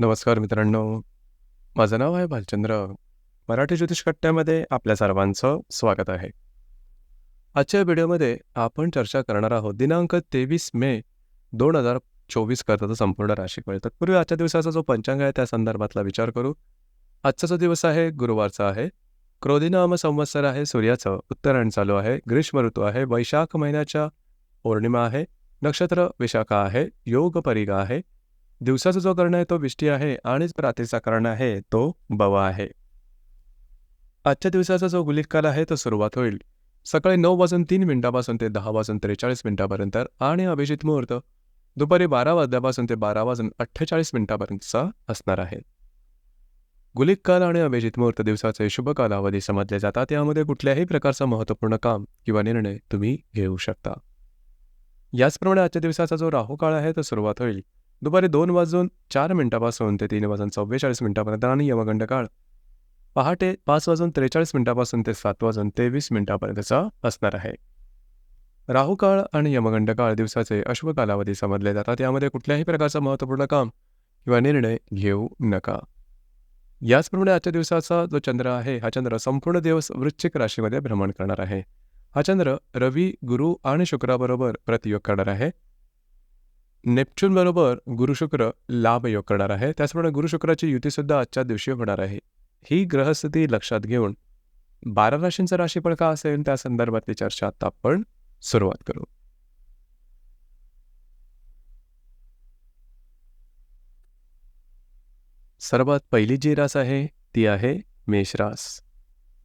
नमस्कार मित्रांनो. माझं नाव आहे भालचंद्र. मराठी ज्योतिष कट्ट्यामध्ये आपल्या सर्वांचं स्वागत आहे. आजच्या व्हिडिओमध्ये आपण चर्चा करणार आहोत दिनांक 23 मे 2024 करताचा संपूर्ण राशीफळ. तत्पूर्वी आजच्या दिवसाचा जो पंचांग आहे त्या संदर्भातला विचार करू. आजचा जो दिवस आहे गुरुवारचा आहे. क्रोधिनाम संवत्सर आहे सूर्याचं. उत्तरायण चालू आहे. ग्रीष्म ऋतू आहे. वैशाख महिन्याच्या पौर्णिमा आहे. नक्षत्र विशाखा आहे. योग परिगा आहे. दिवसाचा जो कर्ण आहे तो विष्टी आहे आणि रात्रीचा कर्ण आहे तो बवा आहे. आजच्या दिवसाचा जो गुलिक काल आहे तो सुरुवात होईल सकाळी नऊ वाजून तीन मिनिटापासून ते दहा वाजून त्रेचाळीस मिनिटापर्यंत आणि अभिजित मुहूर्त दुपारी बारा वाजल्यापासून ते बारा वाजून अठ्ठेचाळीस मिनिटापर्यंतचा असणार आहे. गुलिक काल आणि अभिजित मुहूर्त दिवसाचे शुभ कालावधी समजले जातात यामध्ये कुठल्याही प्रकारचं महत्त्वपूर्ण काम किंवा निर्णय तुम्ही घेऊ शकता. याचप्रमाणे आजच्या दिवसाचा जो राहू काळ आहे तो सुरुवात होईल दुपारी दोन वाजून चार मिनिटापासून ते तीन वाजून चव्वेचाळीस मिनिटापर्यंत आणि यमगंड काळ पहाटे पाच वाजून त्रेचाळीस मिनिटापासून ते सात वाजून तेवीस मिनिटापर्यंतचा असणार आहे. राहू काळ आणि यमगंड काळ दिवसाचे अश्व कालावधी समजले जातात यामध्ये कुठल्याही प्रकारचं महत्त्वपूर्ण काम किंवा निर्णय घेऊ नका. याचप्रमाणे आजच्या दिवसाचा जो चंद्र आहे हा चंद्र संपूर्ण दिवस वृश्चिक राशीमध्ये भ्रमण करणार आहे. हा चंद्र रवी, गुरु आणि शुक्राबरोबर प्रतियोग करणार आहे. नेपच्यून बरोबर गुरु शुक्र लाभ योग करणार आहे. त्याचप्रमाणे गुरु शुक्राची युतीसुद्धा आजच्या दिवशी होणार आहे. ही ग्रहस्थिती लक्षात घेऊन बारा राशींचं राशीफळ का असेल? त्या संदर्भातली चर्चा आता आपण सुरुवात करू. सर्वात पहिली जी रास आहे ती आहे मेषरास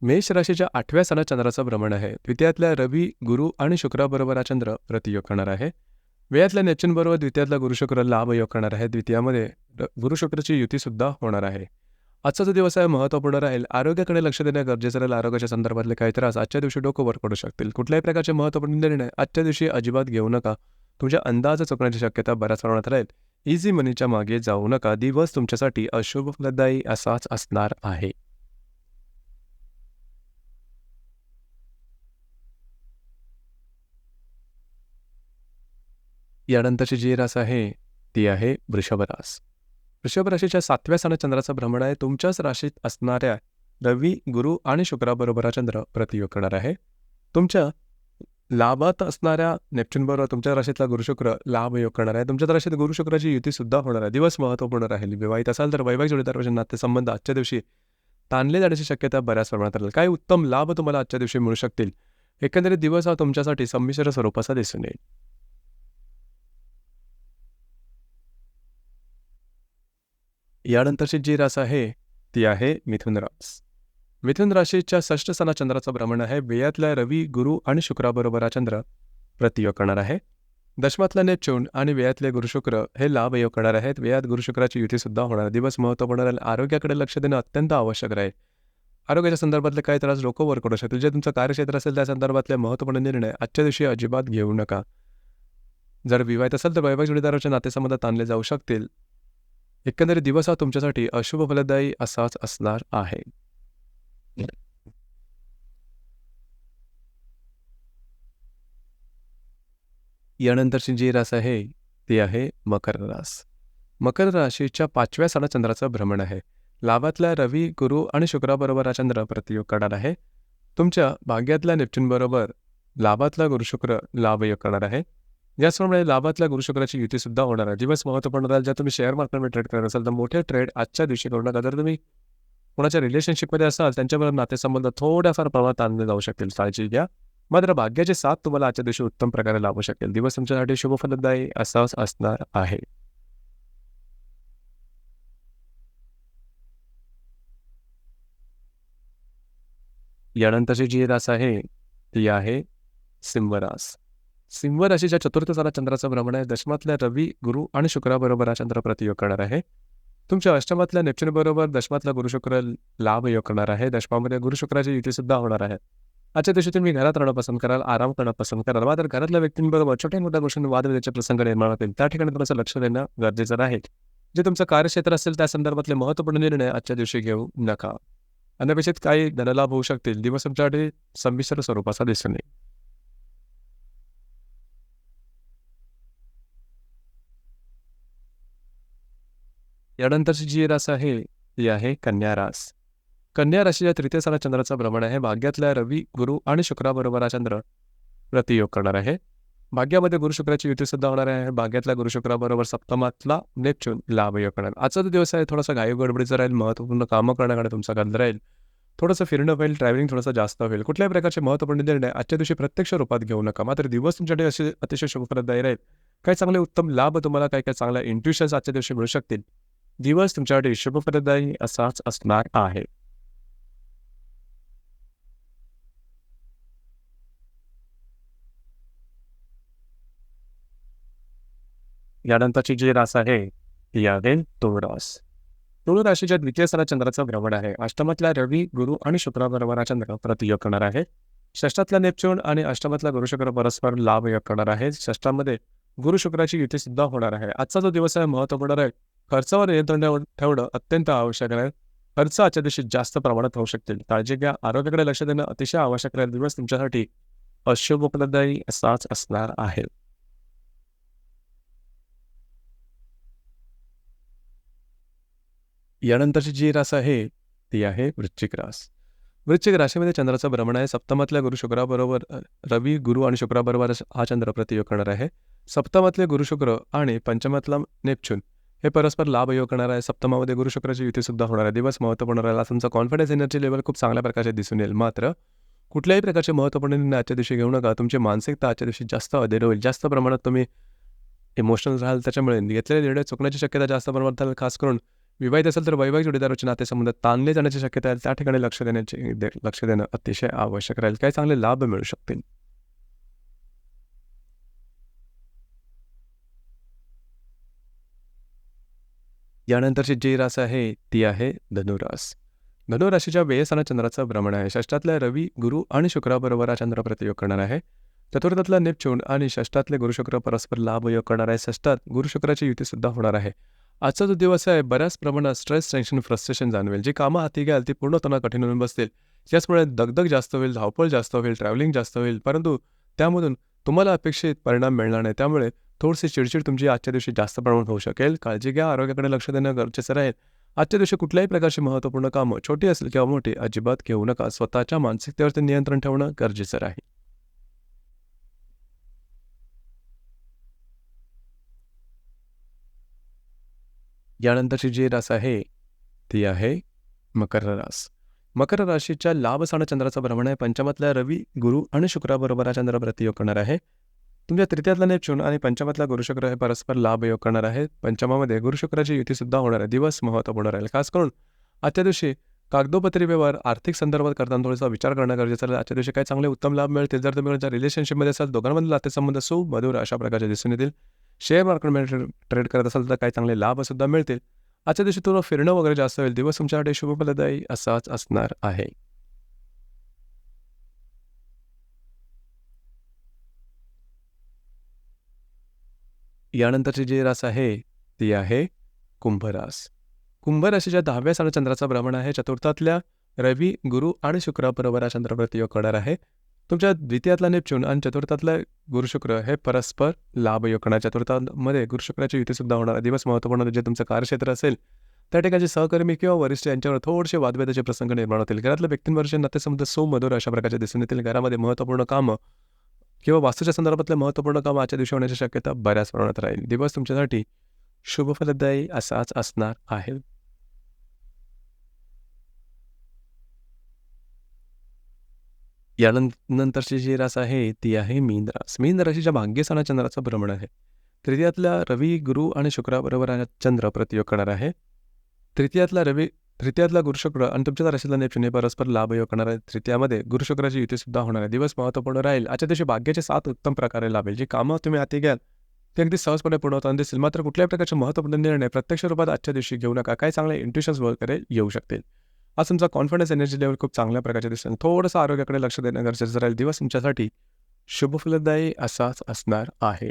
मेष राशीच्या आठव्या सणा चंद्राचं भ्रमण आहे. द्वितीयातल्या रवी गुरु आणि शुक्राबरोबर हा चंद्र प्रतियोग करणार आहे. वेळातल्या नेचनबरोबर द्वितीयातला गुरुशुक्र लाभ योग करणार आहे. द्वितीयामध्ये गुरुशुक्राची युतीसुद्धा होणार आहे. आजचा जो दिवस आहे महत्त्वपूर्ण राहील. आरोग्याकडे लक्ष देणं गरजेचं राहील. आरोग्याच्या संदर्भातले काही त्रास आजच्या दिवशी डोकं वर पडू शकतील. कुठल्याही प्रकारचे महत्त्वपूर्ण निर्णय आजच्या दिवशी अजिबात घेऊ नका. तुमच्या अंदाज चुकण्याची शक्यता बऱ्याच प्रमाणात राहील. इझी मनीच्या मागे जाऊ नका. दिवस तुमच्यासाठी अशुभलदायी असाच असणार आहे. यानंतरची जी रास आहे ती आहे वृषभरास वृषभ राशीच्या सातव्या सण चंद्राचं भ्रमण आहे. तुमच्याच राशीत असणाऱ्या रवी गुरु आणि शुक्राबरोबर हा चंद्र प्रतियोग करणार आहे. तुमच्या लाभात असणाऱ्या नेपच्यूनबरोबर तुमच्या राशीतला गुरुशुक्र लाभ योग करणार आहे. तुमच्या राशीत गुरुशुक्राची युती सुद्धा होणार आहे. दिवस महत्त्वपूर्ण राहील. विवाहित असाल तर वैवाहिक जोडीदार नातेसंबंध आजच्या दिवशी ताणले जाण्याची शक्यता बऱ्याच प्रमाणात राहील. काही उत्तम लाभ तुम्हाला आजच्या दिवशी मिळू शकतील. एकंदरीत दिवस हा तुमच्यासाठी संमिश्र स्वरूपाचा दिसून येईल. यानंतरची जी रास आहे ती आहे मिथुन रास. मिथुन राशीच्या षष्ठ सणा चंद्राचं भ्रमण आहे. वेयातल्या रवी गुरु आणि शुक्राबरोबर हा चंद्र प्रतियोग करणार आहे. दशमातला नेपच्यून आणि वेयातले गुरुशुक्र हे लाभ योग करणार आहेत. वेयात गुरुशुक्राची युतीसुद्धा होणार. दिवस महत्त्वपूर्ण राहील. आरोग्याकडे लक्ष देणं अत्यंत आवश्यक राहील. आरोग्याच्या संदर्भातले काही त्रास डोकं वर करू शकतील. जे तुमचं कार्यक्षेत्र असेल त्या संदर्भातले महत्त्वपूर्ण निर्णय आजच्या दिवशी अजिबात घेऊ नका. जर विवाहित असेल तर वैवाहिक जोडीदाराच्या नातेसंबंध ताणले जाऊ शकतील. एकंदरीत दिवस हा तुमच्यासाठी अशुभ फलदायी असाच असणार आहे. यानंतरची जी रास आहे ती आहे मकर रास. मकर राशीच्या पाचव्या सणा चंद्राचं भ्रमण आहे. लाभातला रवी गुरु आणि शुक्राबरोबर हा चंद्र प्रतियोग करणार आहे. तुमच्या भाग्यातल्या नेपच्यूनबरोबर लाभातला गुरुशुक्र लाभ योग करणार आहे. याचप्रमाणे लाभातल्या गुरुशुक्राची युती सुद्धा होणार आहे. दिवस महत्त्वपूर्ण राहील जर तुम्ही शेअर मार्केटमध्ये ट्रेड करत असाल तर मोठे ट्रेड आजच्या दिवशी करू नका जर तुम्ही कोणाच्या रिलेशनशिपमध्ये असाल त्यांच्याबरोबर नातेसंबंध थोड्याफार प्रमाणात आणले जाऊ शकतील. काळजी घ्या. मात्र भाग्याचे साथ तुम्हाला आजच्या दिवशी उत्तम प्रकारे लाभू शकेल. दिवस तुमच्यासाठी शुभफलदायी असाच असणार आहे. यानंतरची जी रास आहे ती आहे सिंहरास. सिंह राशीच्या चतुर्थ साला चंद्राचं भ्रमण आहे दशमातल्या रवी गुरु आणि शुक्राबरोबर हा चंद्र प्रतियोग करणार आहे. तुमच्या अष्टमातल्या नेपच्यूनबरोबर दशमातला गुरुशुक्र लाभ योग करणार आहे. दशमामध्ये गुरुशुक्राची युती सुद्धा होणार आहे. आजच्या दिवशी तुम्ही घरात राहणं पसंत कराल आराम करणं पसंत कराल. मात्र घरातल्या व्यक्तींबरोबर छोट्या मोठ्या गोष्टींनी वादविवादाचे प्रसंग निर्माण होतील. त्या ठिकाणी तुमचं लक्ष देणं गरजेचं राहील. जे तुमचं कार्यक्षेत्र असेल त्या संदर्भातले महत्त्वपूर्ण निर्णय आजच्या दिवशी घेऊ नका. अनपेक्षित काही धनलाभ होऊ शकतील. दिवस तुमच्यासाठी संमिश्र स्वरूपाचा दिसून येईल. यानंतरची जी रास आहे ती आहे कन्या रास. कन्या राशीच्या तृतीय स्थानात चंद्राचं भ्रमण आहे. भाग्यातल्या रवी गुरु आणि शुक्राबरोबर हा चंद्र प्रतियोग करणार आहे. भाग्यामध्ये गुरुशुक्राची युती सुद्धा होणार आहे. भाग्यातल्या गुरुशुक्राबरोबर सप्तमातला नेपच्यून लाभयोग करणार. आजचा जो दिवस आहे थोडासा गायब गडबडीचा राहील महत्त्वपूर्ण कामं करण्याकडे तुमचा गंध राहील. थोडंसं फिरणं होईल ट्रॅव्हलिंग थोडंसं जास्त होईल. कुठल्याही प्रकारचे महत्त्वपूर्ण निर्णय आजच्या दिवशी प्रत्यक्ष रूपात घेऊ नका. मात्र दिवस तुमच्याकडे असे अतिशय शुभप्रदायी राहील. काही चांगले उत्तम लाभ तुम्हाला काही काही चांगल्या इंट्युशन्स आजच्या दिवशी मिळू शकतील. दिवस तुमच्यासाठी शुभप्रदायी असाच असणार आहे. यानंतरची जी रास आहे ती आहे तुळ रास तुळ राशीच्या द्वितीय स्थानात चंद्राचं भ्रमण आहे. अष्टमातल्या रवी गुरु आणि शुक्राबरोबर चंद्र प्रतियोग करणार आहे. षष्टातला नेपच्यून आणि अष्टमातला गुरु शुक्र परस्पर लाभ योग करणार आहे. षष्टामध्ये गुरु शुक्राची युती सुद्धा होणार आहे. आजचा जो दिवस आहे महत्त्वपूर्ण आहे. खर्चावर नियंत्रण ठेवणं अत्यंत आवश्यक आहे. खर्च आजच्या दिवशी जास्त प्रमाणात होऊ शकतील. काळजी घ्या. आरोग्याकडे लक्ष देणं अतिशय आवश्यक आहे. दिवस तुमच्यासाठी अशुभदायी असाच असणार आहे. यानंतरची जी रास आहे ती आहे वृश्चिक रास. वृश्चिक राशीमध्ये चंद्राचं भ्रमण आहे. सप्तमातल्या गुरु शुक्राबरोबर रवी गुरु आणि शुक्राबरोबर हा चंद्र प्रतियोग करणार आहे. सप्तमातले गुरु शुक्र आणि पंचमातला नेपच्यून हे परस्पर लाभ योग करणार आहे. सप्तमामध्ये गुरु युतीसुद्धा होणार आहे. दिवस महत्त्वपूर्ण राहिला. तुमचा कॉन्फिडन्स एनर्जी लेवल खूप चांगल्या प्रकारे दिसून येईल. मात्र कुठल्याही प्रकारचे महत्त्वपूर्ण निर्णय आजच्या दिवशी घेऊ नका. तुमची मानसिकता आजच्या दिवशी जास्त अधीर होईल. जास्त प्रमाणात तुम्ही इमोशनल राहाल. त्याच्यामुळे घेतलेले निर्णय चुकण्याची शक्यता जास्त प्रमाणात राहील. खास करून विवाहित असेल तर वैवाहिक जोडीदाराचे नातेसंबंध ताणले जाण्याची शक्यता आहे. त्या ठिकाणी लक्ष देण्याची दे- लक्ष देणं अतिशय आवश्यक राहील. काही चांगले लाभ मिळू शकतील. यानंतरची जी रास आहे ती आहे धनुरास. धनुराशीच्या वेयस्थानात चंद्राचं भ्रमण आहे. षष्टातल्या रवी गुरु आणि शुक्राबरोबर हा चंद्र प्रतियोग करणार आहे. चतुर्थातला नेपच्यून आणि षष्टातले गुरुशुक्र परस्पर लाभ योग करणार आहे. षष्टात गुरुशुक्राची युतीसुद्धा युती सुद्धा होणार आहे. आजचा जो दिवस आहे. बऱ्याच प्रमाणात स्ट्रेस टेन्शन फ्रस्ट्रेशन जाणवेल. जी कामं हाती घ्याल ती पूर्णतः कठीण होऊन बसतील. त्याचमुळे दगदग जास्त होईल धावपळ जास्त होईल ट्रॅव्हलिंग जास्त होईल. परंतु त्यामधून तुम्हाला अपेक्षित परिणाम मिळणार नाही. त्यामुळे थोडीशी चिडचिड तुमची आजच्या दिवशी जास्त प्रमाणात होऊ शकेल. काळजी घ्या आरोग्याकडे लक्ष देणं गरजेचं राहील. आजच्या दिवशी कुठल्याही प्रकारची महत्त्वपूर्ण कामं छोटी असेल किंवा मोठी अजिबात घेऊ नका. स्वतःच्या मानसिकतेवरती नियंत्रण ठेवणं गरजेचं राहील. यानंतरची जी रास आहे ती आहे मकर रास. मकर राशीच्या लाभ साण चंद्राचं भ्रमण आहे. पंचमातल्या रवी गुरु आणि शुक्राबरोबर हा चंद्र प्रतियोग करणार आहे. तुमच्या तृतीयातला नेपच्यून आणि पंचमातला गुरुशुक्र हे परस्पर लाभ योग करणार आहे पंचमामध्ये गुरुशुक्राची युतीसुद्धा युती सुद्धा होणार आहे. दिवस महत्त्वपूर्ण राहील. खास करून आजच्या दिवशी कागदोपत्री व्यवहार आर्थिक संदर्भात करताना थोडासा विचार करणं गरजेचं आहे आजच्या दिवशी काही चांगले उत्तम लाभ मिळतील. जर तुम्ही तुमच्या रिलेशनशिपमध्ये असाल दोघांमधील नातेसंबंध सुमधुर अशा प्रकारचे दिसून येतील. शेअर मार्केटमध्ये ट्रेड करत असाल तर काही चांगले लाभ सुद्धा मिळतील. आजच्या दिवशी थोडं फिरणं वगैरे जास्त होईल. दिवस तुमच्यासाठी शुभफलदायी असाच असणार आहे. यानंतरचे जे रास आहे ती आहे कुंभरास. कुंभराशीच्या दहाव्या स्थानात चंद्राचा भ्रमण आहे. चतुर्थातल्या रवी गुरु आणि शुक्राबरोबर हा चंद्र प्रतियोग करणार आहे. तुमच्या द्वितीयातला नेपच्यून आणि चतुर्थातला गुरुशुक्र हे परस्पर लाभ योग करणार. चतुर्थामध्ये गुरुशुक्राची युतीसुद्धा होणार दिवस महत्त्वपूर्ण जे तुमचं कार्यक्षेत्र असेल त्या ठिकाणचे सहकर्मी किंवा वरिष्ठ यांच्यावर थोडेसे वादभेदाचे प्रसंग निर्माण होतील. घरातल्या व्यक्तींवरचे नातेसंबंध सुमधुर अशा प्रकारचे दिसून येतील. घरामध्ये महत्त्वपूर्ण कामं किंवा वास्तूच्या संदर्भातले महत्त्वपूर्ण काम आजच्या दिवशी होण्याची शक्यता बऱ्याच प्रमाणात राहील. दिवस तुमच्यासाठी शुभफलदायी असाच असणार आहे. यानंतरची जी रास आहे ती आहे मीन रास. मीन राशीच्या भाग्यस्थानात चंद्राचं भ्रमण आहे. तृतीयातल्या रवी गुरु आणि शुक्राबरोबर चंद्र प्रतियोग करणार आहे. तृतीयातला रवी तृतीयातला गुरुशुक्र आणि तुमच्या राशीतला नेपच्यून परस्पर लाभ योग करणार आहे तृतीयामध्ये गुरुशुक्राची युती सुद्धा होणार आहे. दिवस महत्त्वपूर्ण राहील. आजच्या दिवशी भाग्याचे सात उत्तम प्रकारे लाभेल. जी कामं तुम्ही हाती घ्याल ते अगदी सहजपणे पूर्ण होताना दिसेल. मात्र कुठल्याही प्रकारचे महत्त्वपूर्ण निर्णय प्रत्यक्ष रूपात आजच्या दिवशी घेऊ नका. काही चांगले इंट्युशन्स वगैरे येऊ शकतील. आज तुमचा कॉन्फिडन्स एनर्जी लेवल खूप चांगल्या प्रकारचे दिसेल. थोडंसं आरोग्याकडे लक्ष देणं गरजेचं राहील. दिवस तुमच्यासाठी शुभफलदायी असाच असणार आहे.